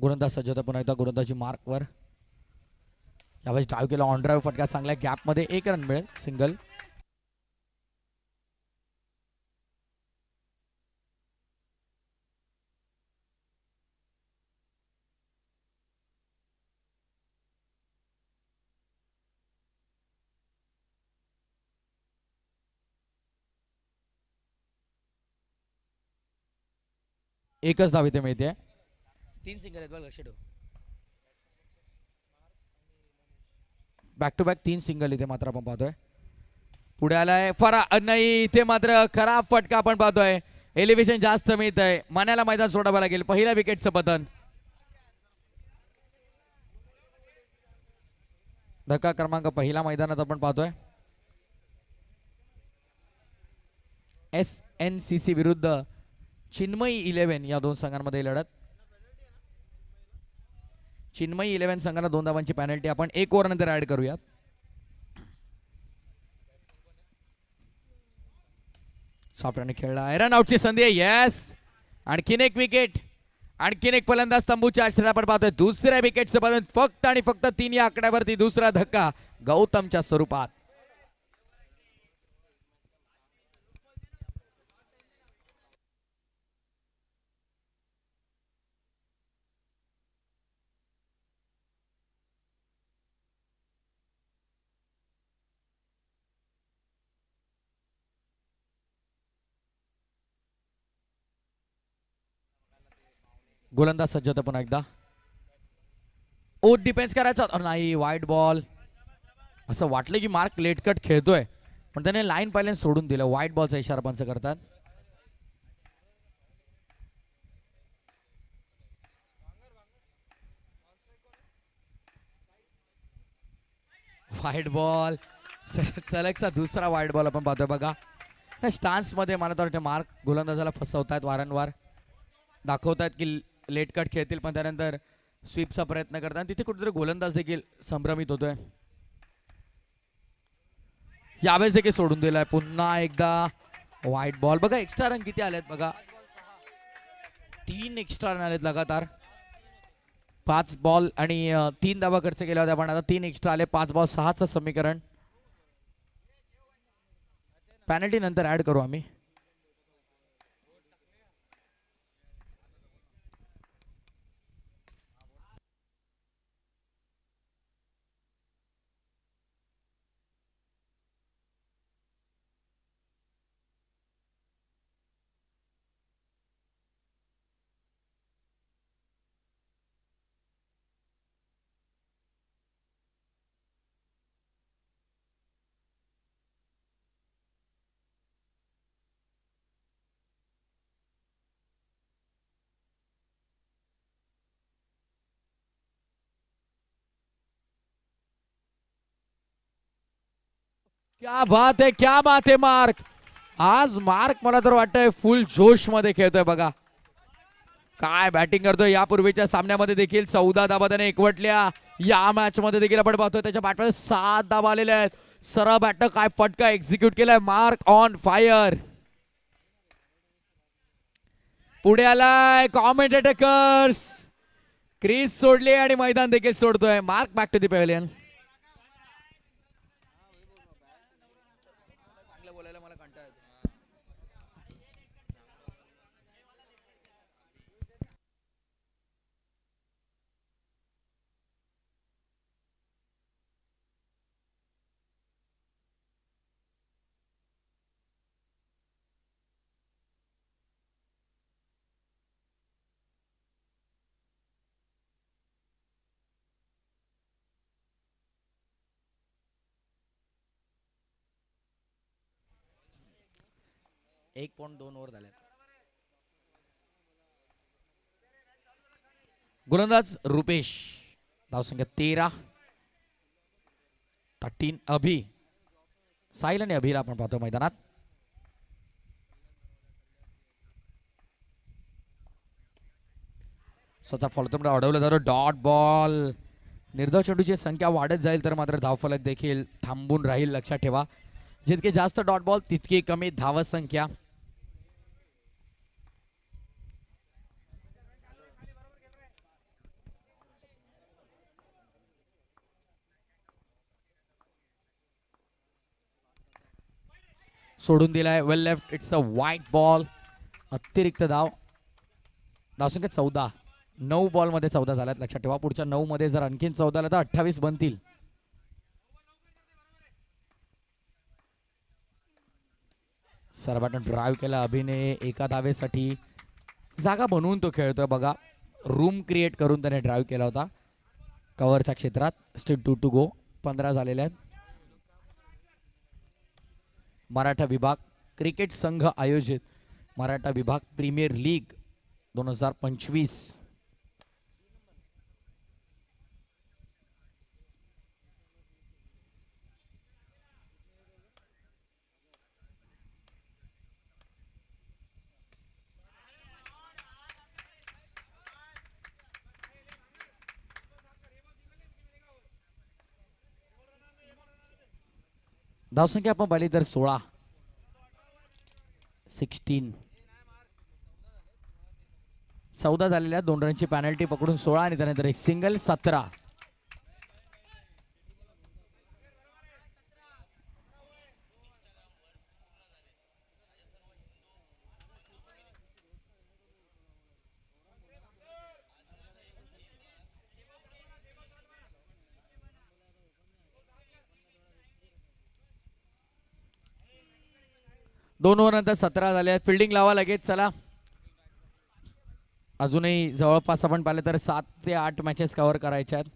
गोलंदाज सज्ज होता पुन्हा एकदा गोलंदाजी मार्कवर. यावेळेस डाव केला ऑन ड्राईव्ह फटका चांगल्या गॅपमध्ये एक रन मिळेल सिंगल एकच धाव इथे मिळते. तीन सिंगल आहेत बघ लक्ष ठेव. बॅक टू बॅक तीन सिंगल इथे मात्र आपण पाहतोय. पुढे आलाय फरा नाही इथे मात्र खराब फटका आपण पाहतोय. एलिव्हेशन जास्त मिळत आहे मनाला मैदान सोडावं लागेल. पहिल्या विकेटचं पतन धक्का क्रमांक पहिला मैदानात आपण पाहतोय. एस एन सी सी विरुद्ध चिन्मयी इलेव्हन या दोन संघांमध्ये लढत. चिन्मयी इलेव्हन संघाला दोन धावांची पॅनल्टी आपण एक ओव्हर नंतर ऍड करूयात. सॉफ्टने खेळला. रन आउटची संधी आहे. येस आणखीन एक विकेट आणखीन एक फलंदाज तंबूच्या आश्रयात आपण पाहतोय. दुसऱ्या विकेटचं फक्त आणि फक्त तीन या आकड्यावरती दुसरा धक्का. गौतमच्या स्वरूपात. गोलंदाज सज्ज होता पुन्हा एकदा. ओ डिफेन्स करायचा होता. नाही वाईट बॉल असं वाटलं की मार्क लेटकट खेळतोय. पण त्याने लाईन पाहिल्याने सोडून दिलं. व्हाईट बॉलचा इशारा पंच करतात. व्हाईट बॉल सलगचा दुसरा व्हाईट बॉल आपण पाहतोय बघा. स्टान्समध्ये मला तर वाटतं मार्क गोलंदाजाला फसवतायत वारंवार. दाखवतायत की लेट कट खेळतील पण त्यानंतर स्वीपचा प्रयत्न करतात. तिथे कुठेतरी गोलंदाज देखील संभ्रमित होतोय. यावेळेस देखील सोडून दिलाय. पुन्हा एकदा व्हाईट बॉल बघा एक्स्ट्रा रन किती आलेत बघा. तीन एक्स्ट्रा रन आलेत लगातार. पाच बॉल आणि तीन धावा खर्च केल्या होत्या पण आता तीन एक्स्ट्रा आले. पाच बॉल सहाचं समीकरण. पॅनल्टी नंतर ऍड करू आम्ही. क्या बात आहे क्या बात आहे मार्क. आज मार्क मला तर वाटतंय फुल जोशमध्ये खेळतोय बघा. काय बॅटिंग करतोय यापूर्वीच्या सामन्यामध्ये देखील चौदा धाबा त्याने एकवटल्या. या मॅच मध्ये देखील आपण पाहतोय त्याच्या बॅटमध्ये सात धाबा आलेल्या आहेत. सरळ बॅट काय फटका एक्झिक्यूट केलाय मार्क ऑन फायर पुढे आलाय कॉमेंटेटर्स क्रीज सोडली आणि मैदान देखील सोडतोय. Mark back to the pavilion एक पॉईंट दोन ओव्हर झाल्यात गोलंदाज रुपेश धावसंख्या तेरा. थर्टीन अभि. साहिल आणि अभिला आपण पाहतो मैदानात. स्वतः फॉलोतम अडवलं जातं. डॉट बॉल निर्धाव चेंडूची संख्या वाढत जाईल तर मात्र धावफलक देखील थांबून राहील लक्षात ठेवा. जितके जास्त डॉट बॉल तितकी कमी धावत संख्या. सोडून दिलाय well left it's a white ball अतिरिक्त धाव. धावसंख्या चौदा. नऊ बॉलमध्ये चौदा झाल्यात लक्षात ठेवा. पुढच्या नऊ मध्ये जर आणखीन चौदा आला तर अठ्ठावीस बनतील. सर्वांना ड्राईव्ह केला अभिनय एका दावेसाठी जागा बनवून तो खेळतोय बघा. रूम क्रिएट करून त्याने ड्राईव्ह केला होता. कव्हरच्या क्षेत्रात स्टेट टू टू गो पंधरा झालेले आहेत. मराठा विभाग क्रिकेट संघ आयोजित. मराठा विभाग प्रीमियर लीग दोन हजार पंचवीस. धावसंख्या आपण पाहिली तर सोळा. सिक्स्टीन चौदा झालेल्या दोन रनची पॅनल्टी पकडून सोळा आणि त्यानंतर एक सिंगल सतरा. दोन ओव्हर नंतर सतरा झाले फिल्डिंग लावा लगेच चला. अजूनही जवळपास आपण पाहिलं तर सात ते आठ मॅचेस कव्हर करायच्या आहेत.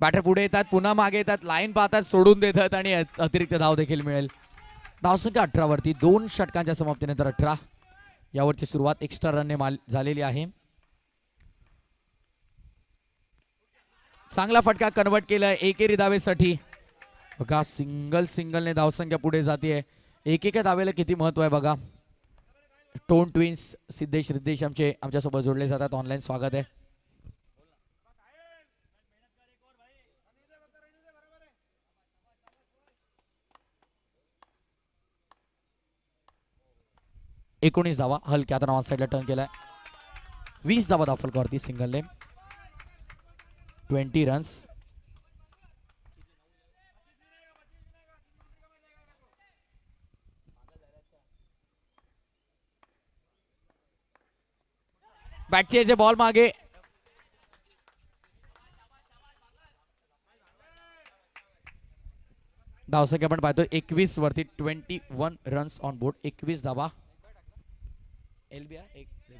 बॅटर पुढे येतात पुन्हा मागे येतात लाईन पाहतात सोडून देतात आणि अतिरिक्त धाव देखील मिळेल. धावसंख्या अठरा वरती दोन षटकांच्या समाप्तीनंतर अठरा. यावरची सुरुवात एक्स्ट्रा रनने माल झालेली आहे. चांगला फटका कन्वर्ट केलाय एकेरी दावेसाठी. बघा सिंगल सिंगलने धावसंख्या पुढे जाते एकेका दावेला किती महत्त्व आहे बघा. टोन ट्विन्स सिद्धेश रिद्धेश आमचे आमच्यासोबत जोडले जातात. ऑनलाईन स्वागत आहे. एकोणीस धावा हलक्या आता साईडला टर्न केलाय. वीस धावा दाखल करती सिंगलने ट्वेंटी रन्स बॅटचे जे बॉल मागे. धावसंख्या आपण पाहतो एकवीस वरती twenty one runs on board एकवीस धावा. एलबी एक लेग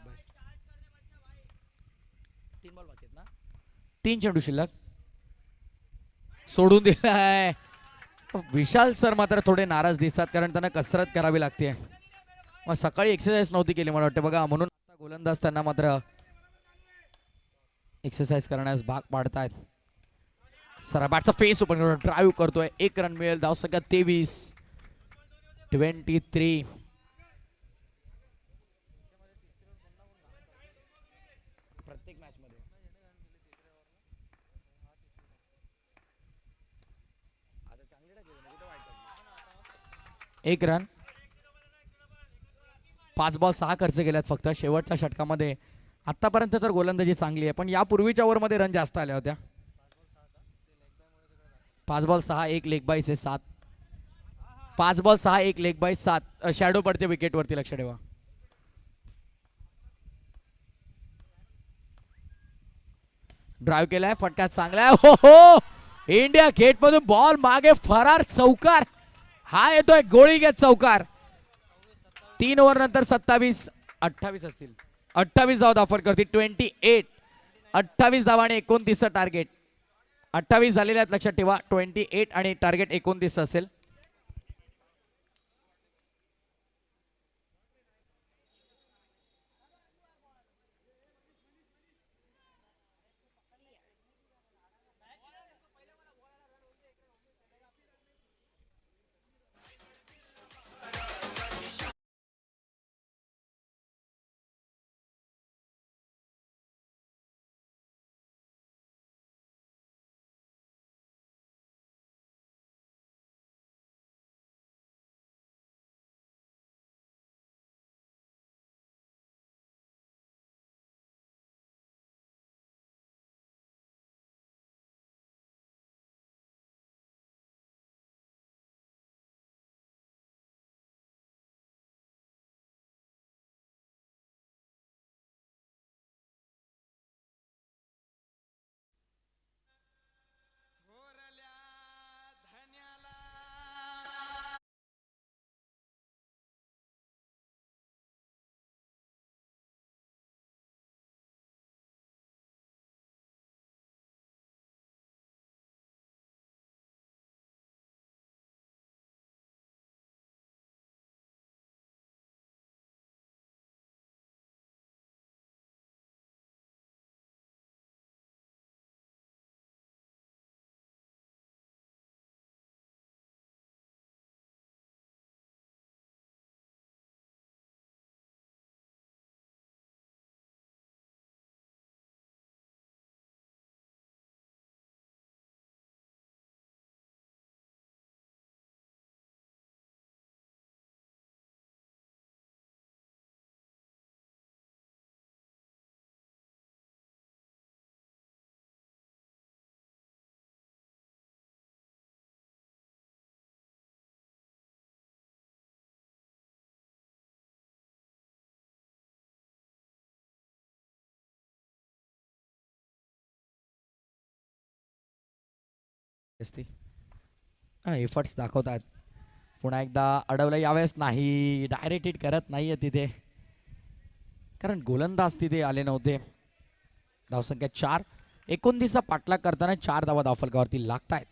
तीन बॉल बाकी ना? तीन चेंडू शिल्लक. सोडून दिलाय. विशाल सर मात्र थोडे नाराज दिसतात कारण त्यांना कसरत करावी लागते मग सकाळी एक्सरसाइज नव्हती केली मला वाटतं. बघा म्हणून गोलंदाज त्यांना मात्र एक्सरसाइज करण्यास भाग पाडतायत. सराबाटचा फेस ओपन करून ड्राईव्ह करतोय. एक रन मिळेल धाव संख्या तेवीस. ट्वेंटी थ्री एक रन पाच बॉल सहा खर्च केल्यात फक्त. शेवटच्या षटकामध्ये. आतापर्यंत तर गोलंदाजी चांगली आहे पण यापूर्वीच्या ओव्हरमध्ये रन जास्त आल्या होत्या. पाच बॉल सहा एक लेग बाईस आहे सात. पाच बॉल सहा एक लेग बाईस सात. शॅडो पडते विकेटवरती लक्ष ठेवा. ड्राईव्ह केलाय फटका चांगला आहे हो हो. इंडिया गेट मधून बॉल मागे फरार चौकार. हा येतोय गोळी घेत चौकार. तीन ओव्हर नंतर सत्तावीस अठ्ठावीस असतील. अठ्ठावीस धाव दाफट करते ट्वेंटी एट अठ्ठावीस धावाने आणि एकोणतीसचं टार्गेट. अठ्ठावीस झालेल्या आहेत लक्षात ठेवा. ट्वेंटी एट आणि टार्गेट एकोणतीस असेल. असते एफर्ट्स दाखवतात. पुन्हा एकदा अडवलं यावेळेस नाही. डायरेक्ट हिट करत नाहीये तिथे. कारण गोलंदाज तिथे आले नव्हते. धावसंख्या चार. एकोणतीसचा पाठलाग करताना चार धावा धावफलकावरती लागतायत.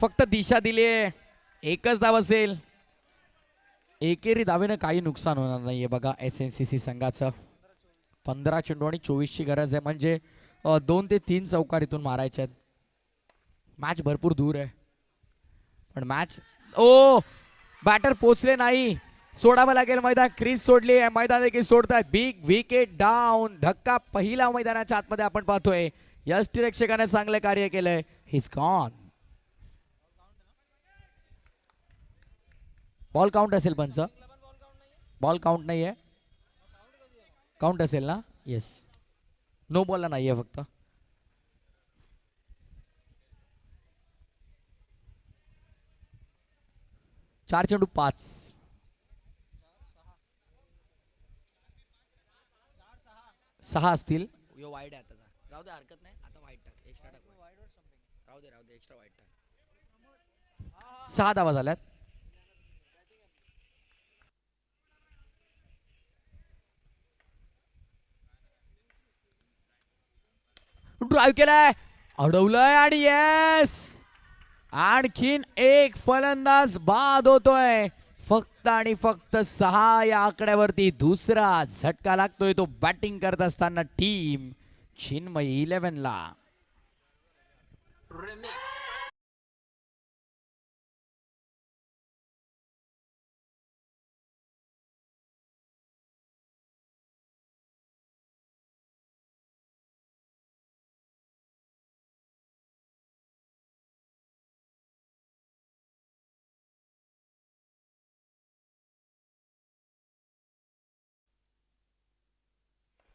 फक्त दिशा दिली एकच धाव असेल. एकेरी दावेनं काही नुकसान होणार नाहीये बघा एस एन सी सी संघाचं. पंधरा चेंडू आणि चोवीसची गरज आहे. म्हणजे दोन ते तीन चौकार इथून मारायचे आहेत. मॅच भरपूर दूर आहे. पण मॅच ओ! बॅटर पोचले नाही. सोडावं लागेल मैदान. क्रीज सोडली आहे. मैदान देखील सोडतात बिग विकेट डाऊन धक्का पहिला मैदानाच्या आतमध्ये आपण पाहतोय. यश निरीक्षकाने चांगलं कार्य केलंय. हिज गॉन बॉल काउंट असेल पंच बॉल काउंट नाही आहे काउंट असेल ना? येस नो बॉलला नाही आहे फक्त चार चेंडू पाच सहा असतील. यो वाईट आहे आताचा राहू दे हरकत नाही. आता वाईट टाक. एक्स्ट्रा टाक. राहू दे राहू दे. एक्स्ट्रा वाईट टाक. सहा धावा झाल्यात. ड्राईव्ह केलाय. अडवलंय आणि येस आणखीन एक फलंदाज बाद होतोय. फक्त आणि फक्त सहा या आकड्यावरती दुसरा झटका लागतोय तो बॅटिंग करत असताना टीम चिन्मयी इलेव्हनला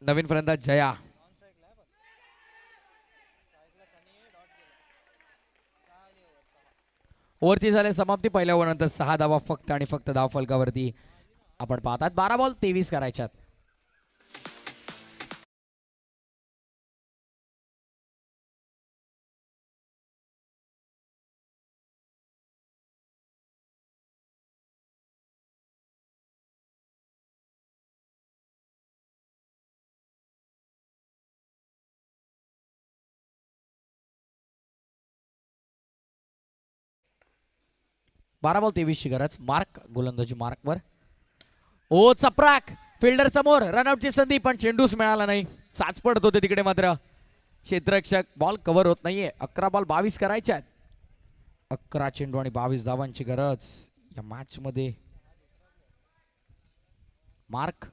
नवीन फलंदाज जया. ओव्हरची झाले समाप्ती. पहिल्या ओव्हरनंतर सहा धावा फक्त आणि फक्त धाव फलकावरती आपण पाहतात बारा बॉल तेवीस करायच्यात. बारा बॉल तेवीसची गरज. मार्क गोलंदाजी मार्कवर. ओ चपराक! फिल्डर समोर. रनआउटची संधी पण चेंडूच मिळाला नाही. साच पडत होते तिकडे मात्र. क्षेत्ररक्षक बॉल कव्हर होत नाहीये. अकरा बॉल बावीस करायचे आहेत. अकरा चेंडू आणि बावीस धावांची गरज. या मॅच मध्ये मार्क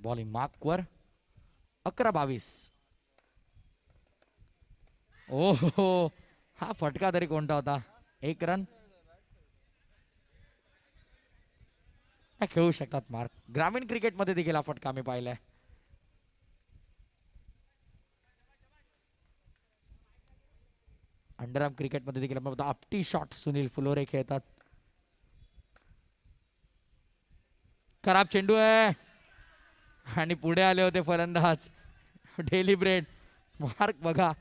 बॉलिंग मार्कवर. अकरा बावीस. ओ हो हा फटका तरी कोणता होता? एक रन खेळू शकतात मार्क. ग्रामीण क्रिकेटमध्ये देखील हा फटका आम्ही पाहिलाय. अंडरआर्म क्रिकेटमध्ये देखील आपण आपटी शॉट सुनील फुलोरे खेळतात. खराब चेंडू आहे. आणि पुढे आले होते फलंदाज. Daily bread. मार्क बघा.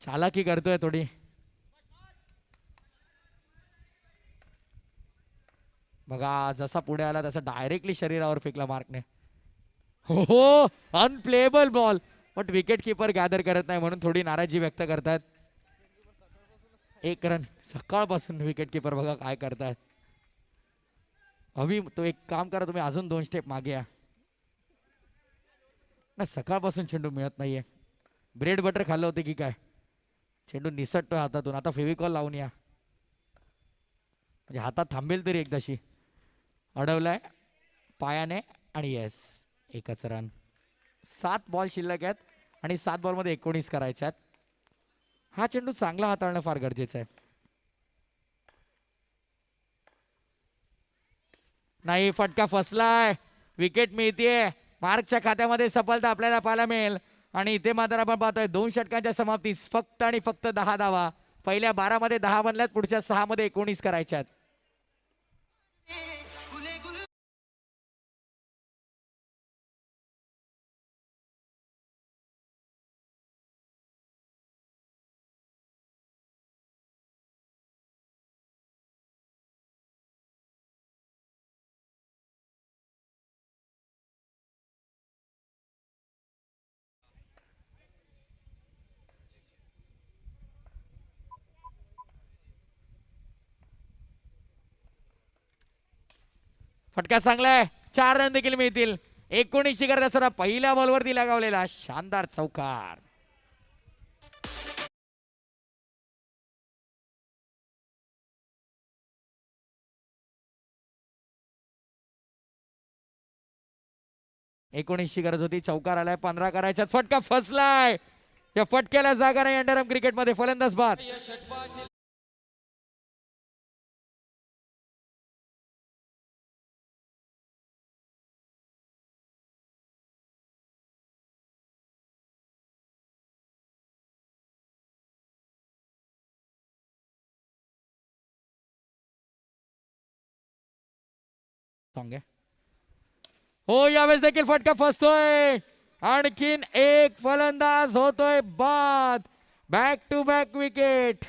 चालाकी करतोय थोडी. बघा जसा पुढे आला तसा डायरेक्टली शरीरावर फेकला मार्कने. हो हो unplayable ball but wicket keeper gather करत नाही म्हणून थोडी नाराजी व्यक्त करतात. एक रन सकाळपासून विकेट किपर बघा काय करतायत अभि तो एक काम करा तुम्ही अजून दोन स्टेप मागे या. ना सकाळपासून चेंडू मिळत नाहीये. ब्रेड बटर खाल्लं होते की काय? चेंडू निसटतोय हातातून. आता फेविकॉल लावून या. म्हणजे हातात थांबेल तरी एकदाशी. अडवलाय. पायाने आणि येस. एकच रन सात बॉल शिल्लक आहेत आणि सात बॉलमध्ये एकोणीस करायच्यात आहेत. हा चेंडू चांगला हाताळणं फार गरजेचं आहे. नाही फटका फसलाय. विकेट मिळतीये. मार्कच्या खात्यामध्ये सफलता आपल्याला पाहायला मिळेल. आणि इथे मात्र आपण पाहतोय दोन षटकांच्या समाप्तीस फक्त आणि फक्त दहा धावा. पहिल्या बारा मध्ये दहा बनल्यात पुढच्या सहा मध्ये एकोणीस करायच्यात. फटका चांगलाय. चार रन देखील मिळतील. एकोणीसशे करत असताना पहिल्या बॉलवरती लगावलेला शानदार चौकार. एकोणीसशे गरज होती. चौकार आलाय. पंधरा करायच्यात. फटका फसलाय. या फटक्याला जागा नाही अंडरम क्रिकेटमध्ये फलंदाज बाद. स्ट्रॉंग आहे हो यावेळेस देखील फटका फसतोय. आणखीन एक फलंदाज होतोय बाद. बॅक टू बॅक विकेट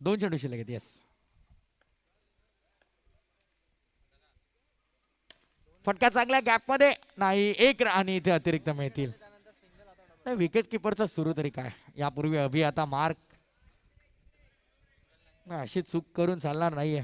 दोन चेंडू शिल्लक आहेत येस फटका चांगल्या गॅपमध्ये नाही एक आणि इथे अतिरिक्त मिळतील. नाही विकेट किपरचा सुरू तरी काय? यापूर्वी अभि आता मार्क. नाही, अशी चूक करून चालणार नाहीये.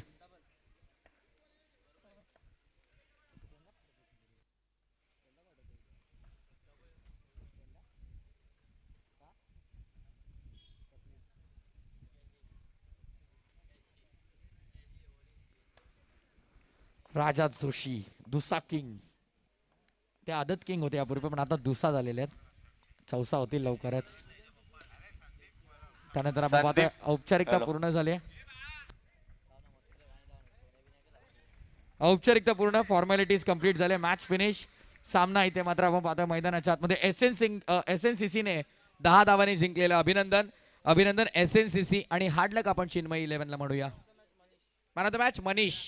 राजा जोशी दुसा किंग. ते आदत किंग होते यापूर्वी पण आता दुसा झालेले आहेत. चौसा होतील लवकरच. त्यानंतर औपचारिकता. पूर्ण झाली. औपचारिकता पूर्ण फॉर्मॅलिटीज कंप्लीट झाले मॅच फिनिश सामना इथे मात्र आपण पाहतोय मैदानाच्या आतमध्ये. S N Singh S N C सीने दहा धावांनी जिंकलेलं अभिनंदन. अभिनंदन एस एन सी सी आणि हार्ड लक आपण चिन्मय इलेव्हनला म्हणूया man of the match Manish.